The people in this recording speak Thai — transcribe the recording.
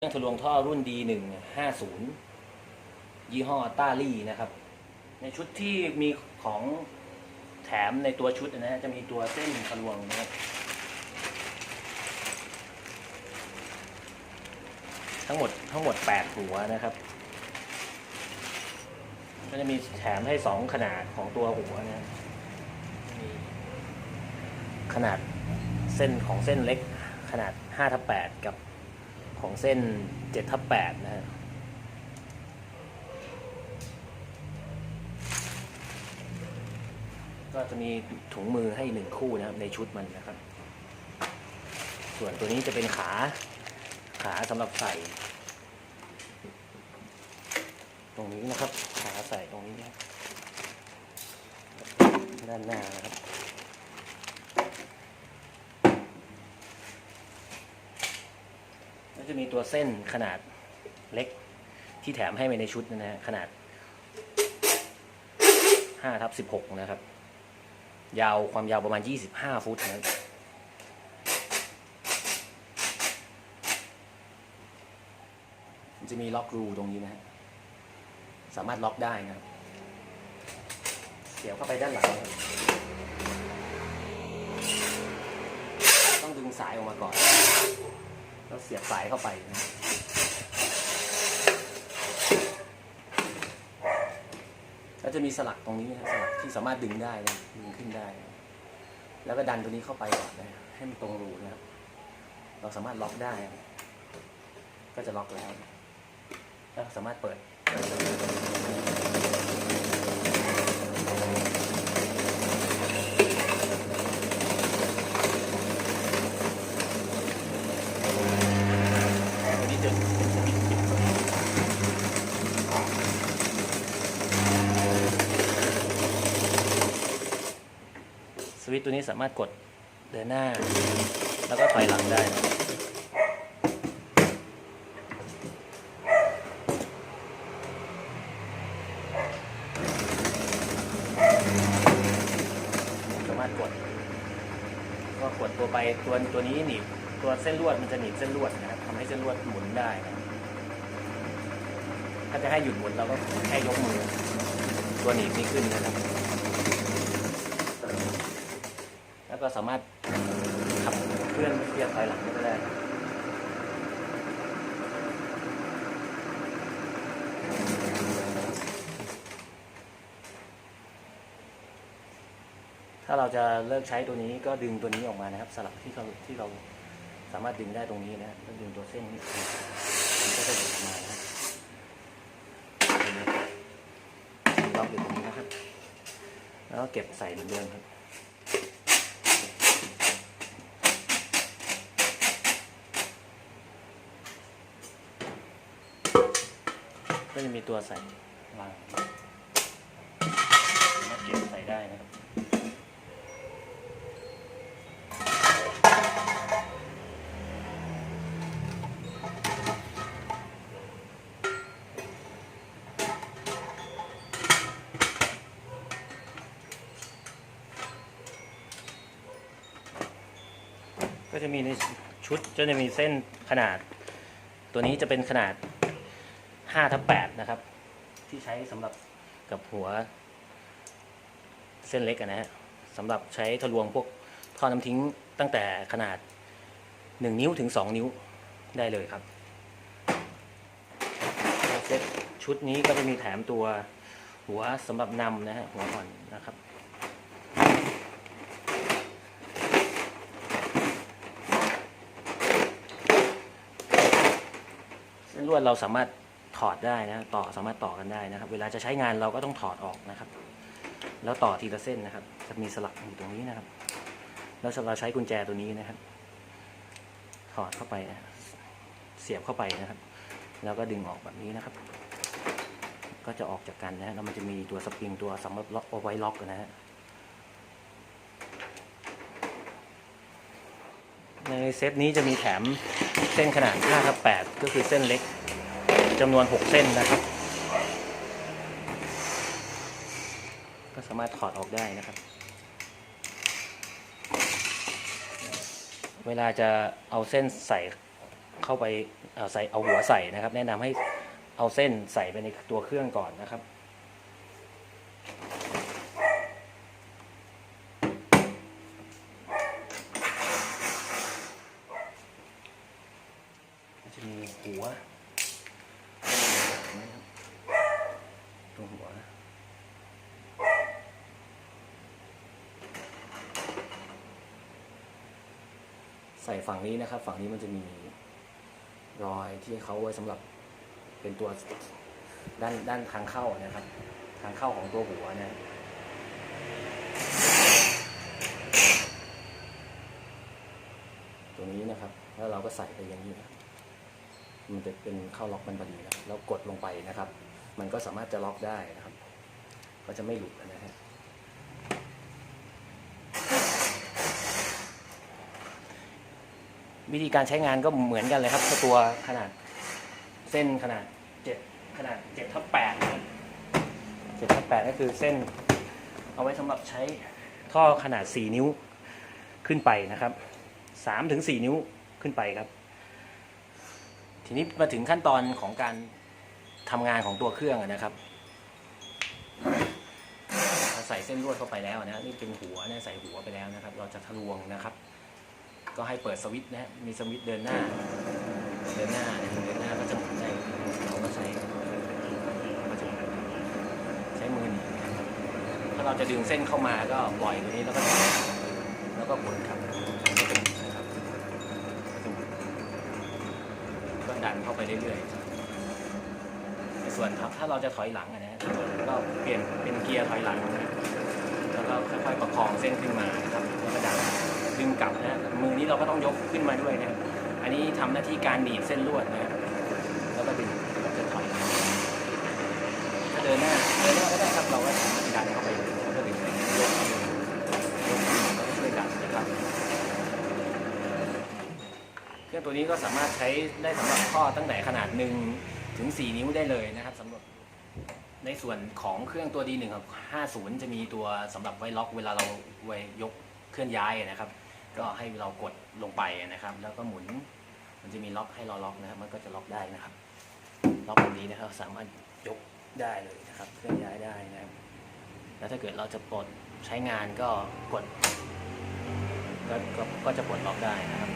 เครื่องทะลวงท่อรุ่น D1 50 ยี่ห้อต้าลี่นะครับ ในชุดที่มีของแถมในตัวชุดนะฮะจะมีตัวเส้นทะลวงนะครับทั้งหมดทั้งหมด 8 หัวนะครับ ก็จะมีแถมให้ 2 ขนาดของตัวหัวนะขนาดเส้นของเส้นเล็กขนาด5ทับ8กับ ของเส้น7ทับ8นะฮะก็จะมีถุงมือให้หนึ่งคู่นะครับในชุดมันนะครับ ส่วนตัวนี้จะเป็นขาขาสำหรับใส่ ตรงนี้นะครับ ขาใส่ตรงนี้นะครับด้านหน้านะครับ จะมีตัวเส้นขนาดเล็กที่แถมให้ไปในชุดนะฮะขนาด5ทับ16 นะครับ ยาวความยาวประมาณ 25 ฟุตนะครับมันจะมีล็อกรูตรงนี้นะฮะ สามารถล็อกได้นะครับเสียบเข้าไปด้านหลัง ต้องดึงสายออกมาก่อน แล้วเสียบสายเข้าไปนะแล้วจะมีสลักตรงนี้นะสลักที่สามารถดึงได้นะดึงขึ้นได้ แล้วก็ดันตัวนี้เข้าไปก่อนนะให้มันตรงรูนะครับ เราสามารถล็อกได้ ก็จะล็อกแล้วแล้วสามารถเปิด ตัวนี้จะเป็นสวิตช์ปิดส วิตตัวนี้สามารถกดเดินหน้า แล้วก็ถอยหลังได้ สามารถกด ก็กดตัวไปตัวตัวนี้หนีบตัวเส้นลวดมันจะหนีบเส้นลวดนะครับทำให้เส้นลวดหมุนได้นะถ้าจะให้หยุดหมุนเราก็แค่ยกมือ ตัวหนีบนี้ขึ้นนะครับ แล้วก็สามารถขับเคลื่อนเคลื่อนถอยหลังก็ได้ถ้าเราจะเลิกใช้ตัวนี้ก็ดึงตัวนี้ออกมานะครับ สลับที่เราที่เราสามารถดึงได้ตรงนี้นะก็ดึงตัวเส้นนี้ออกมันก็จะหลุดออกมานะครับล็อกอยู่ตรงนี้นะครับ แล้วก็เก็บใส่เหมือนเดิมครับ ก็จะมีตัวใส่วางสามารถเก็บใส่ได้นะครับก็จะมีในชุดจะมีเส้นขนาด ตัวนี้จะเป็นขนาด 5ทับ8นะครับ ที่ใช้สำหรับกับหัว เส้นเล็กนะฮะสำหรับใช้ทะลวงพวกท่อน้ำทิ้งตั้งแต่ขนาด 1 นิ้วถึง 2 นิ้วได้เลยครับเซตชุดนี้ก็จะมีแถมตัวหัวสำหรับนำนะฮะหัวอ่อนนะครับเส้นลวดเราสามารถ ถอดได้นะต่อสามารถต่อกันได้นะครับ เวลาจะใช้งานเราก็ต้องถอดออกนะครับ แล้วต่อทีละเส้นนะครับ จะมีสลักอยู่ตรงนี้นะครับ แล้วเราใช้กุญแจตัวนี้นะครับ ถอดเข้าไปนะเสียบเข้าไปนะครับ แล้วก็ดึงออกแบบนี้นะครับ ก็จะออกจากกันนะแล้วมันจะมีตัวสปริงตัวสำหรับล็อกเอาไว้ล็อกนะฮะในเซตนี้จะมีแถมเส้นขนาด5ทับ8ก็คือเส้นเล็ก จำนวน 6 เส้นนะครับ ก็สามารถถอดออกได้นะครับ เวลาจะเอาเส้นใส่เข้าไปเอาใส่เอาหัวใส่นะครับ แนะนำให้เอาเส้นใส่ไปในตัวเครื่องก่อนนะครับ มันจะมีหัวตรงหัวนะ ใส่ฝั่งนี้นะครับ ฝั่งนี้มันจะมีรอยที่เขาไว้สำหรับเป็นตัวด้านด้านทางเข้านะครับ ทางเข้าของตัวหัวเนี่ยตรงนี้นะครับ แล้วเราก็ใส่ไปอย่างนี้นะครับมันจะเป็นเข้าล็อกมันพอดีนะแล้วกดลงไปนะครับ มันก็สามารถจะล็อกได้นะครับ ก็จะไม่หลุดนะฮะ วิธีการใช้งานก็เหมือนกันเลยครับตัวขนาดเส้นขนาดเจ็ดขนาดเจ็ดทับแปดเจ็ดทับแปดก็คือเส้นเอาไว้สำหรับใช้ท่อขนาดสี่นิ้วขึ้นไปนะครับสามถึงสี่นิ้วขึ้นไปครับ ทีนี้มาถึงขั้นตอนของการทำงานของตัวเครื่องนะครับใส่เส้นลวดเข้าไปแล้วนะนี่เป็นหัวนะใส่หัวไปแล้วนะครับ เราจะทะลวงนะครับ ก็ให้เปิดสวิตช์นะฮะมีสวิตช์เดินหน้า เดินหน้าเนี่ยเดินหน้าก็จะหมุนได้เราก็ใช้ก็จะใช้มือหนีถ้าเราจะดึงเส้นเข้ามาก็ปล่อยตัวนี้แล้วก็แล้วก็กดครับก็จะหมุนครับก็จะหมุนก็ดันเข้าไปเรื่อยๆในส่วนครับถ้าเราจะถอยหลังอะนะก็เปลี่ยนเป็นเกียร์ถอยหลังนะแล้วก็ค่อยๆประคองเส้นขึ้นมานะครับแล้วก็ดัน ดึงกลับนะมือนี้เราก็ต้องยกขึ้นมาด้วยนะอันนี้ทำหน้าที่การหนีบเส้นลวดนะแล้วก็ดึงแล้วจะถอยถ้าเดินหน้าเดินหน้าก็ได้ครับเราก็ดันเข้าไปแล้วก็ดึงไปยกยกแล้วก็ช่วยดันนะครับเครื่องตัวนี้ก็สามารถใช้ได้สำหรับท่อตั้งแต่ขนาดหนึ่งถึง 4 นิ้วได้เลยนะครับสำหรับในส่วนของเครื่องตัวดีหนึ่งครับ50 จะมีตัวสำหรับไว้ล็อกเวลาเราไว้ยกเคลื่อนย้ายนะครับ ก็ให้เรากดลงไปนะครับ แล้วก็หมุน มันจะมีล็อกให้เราล็อกนะครับมันก็จะล็อกได้นะครับ ล็อกแบบนี้นะครับ สามารถยกได้เลยนะครับเคลื่อนย้ายได้นะครับ แล้วถ้าเกิดเราจะปลดใช้งานก็กด ก็ก็ก็จะปลดล็อกได้นะครับ